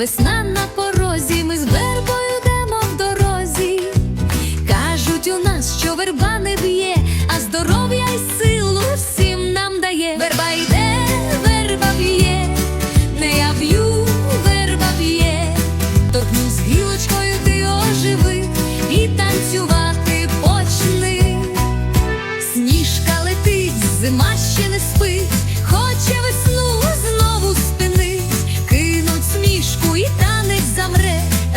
весна на порозі, ми з вербою йдемо в дорозі. Кажуть у нас, що верба не б'є, а здоров'я й силу всім нам дає. Верба йде, верба б'є, не я б'ю, верба б'є, торкнусь гілочкою, ти оживи і танцювати почни. Сніжка летить, зима ще не спить, хоче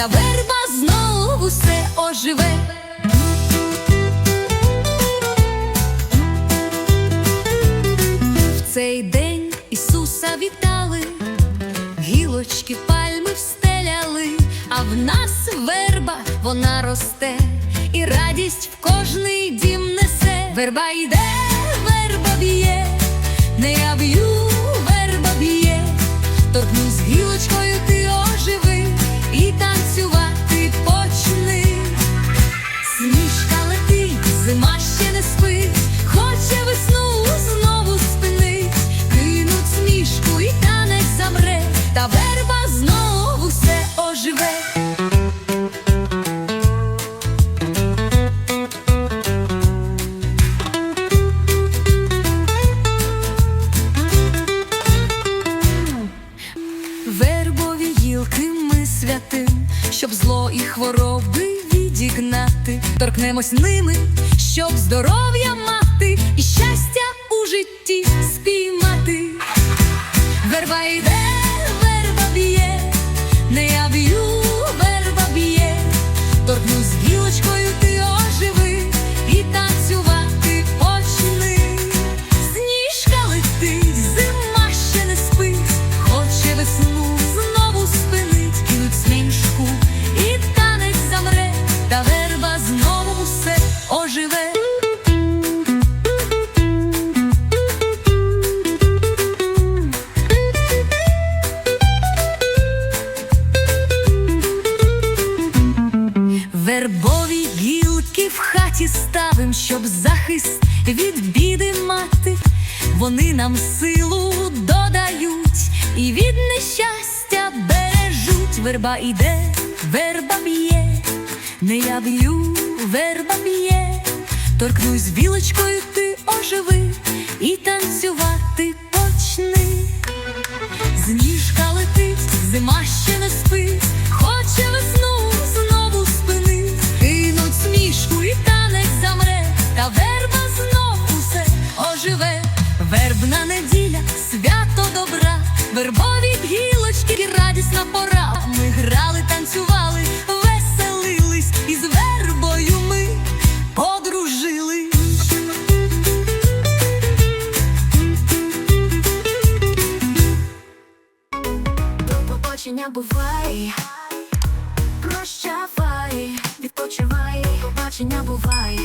та верба знову все оживе. В цей день Ісуса вітали, гілочки пальми встеляли, а в нас верба вона росте, і радість в кожний дім несе. Верба йде, верба Вербові гілки ми святим, щоб зло і хвороби відігнати, торкнемось ними, щоб здоров'я мати щоб захист від біди мати. Вони нам силу додають і від нещастя бережуть. Верба іде, верба б'є, не я б'ю, верба б'є, торкнусь білочкою, ти оживи і танцювати почни. Зніжка летить, зима радісна пора. Ми грали, танцювали, веселились, і з вербою ми подружились. До побачення бувай, прощавай, відпочивай, побачення бувай.